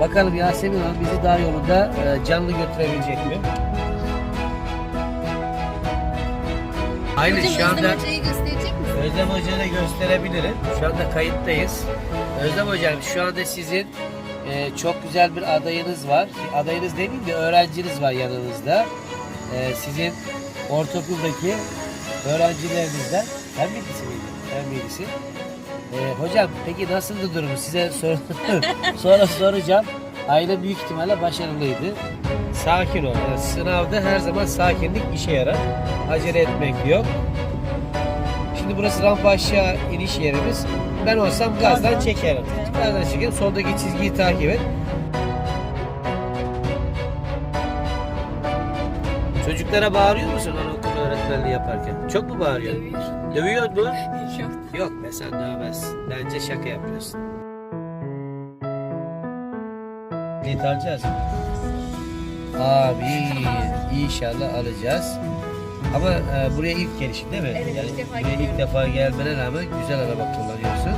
Bakalım Yasemin Hanım bizi dağ yolunda e, canlı götürebilecek mi? Aylin Hocam şu anda Özlem Hoca'yı gösterecek misin? Özlem Hoca'yı da gösterebilirim. Şu anda kayıttayız. Özlem Hocam şu anda sizin e, çok güzel bir adayınız var. Adayınız demeyeyim de öğrenciniz var yanınızda. E, sizin ortaokuldaki öğrencilerinizden. Fen bilgisi miydi? Fen bilgisi. E, hocam peki nasıldı durumu? Size sor sonra soracağım. Aile büyük ihtimalle başarılıydı. Sakin ol. Yani sınavda her zaman sakinlik işe yarar. Acele etmek yok. Şimdi burası rampa aşağı iniş yerimiz. Ben olsam gazdan çekerim. Gazdan çekerim. Soldaki çizgiyi takip et. Çocuklara bağırıyor musun anaokulu öğretmenliği yaparken? Çok mu bağırıyor? Dövüyor mu? Yok. Yok be sen dövmezsin. Bence şaka yapıyorsun. Bilet alacağız mı? Abi inşallah alacağız. Ama e, buraya ilk gelişin değil mi? Evet, yani ilk defa buraya ilk defa gelmene rağmen güzel araba kullanıyorsun.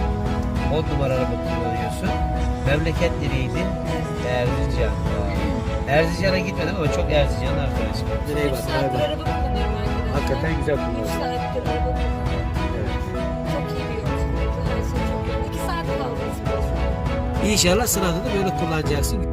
10 numara araba kullanıyorsun. Memleket nereydi? Erzincan. Erzincan'a gitmedim ama çok Erzincan arkadaşım. Nereye bak? saattir araba kullanıyorum arkadaşlar. Hakikaten güzel kullanıyorsun. saattir araba kullanıyorum. Çok iyi bir yolculuk. Çok iyi. İki saat kaldı. İnşallah sınavda da böyle kullanacaksın.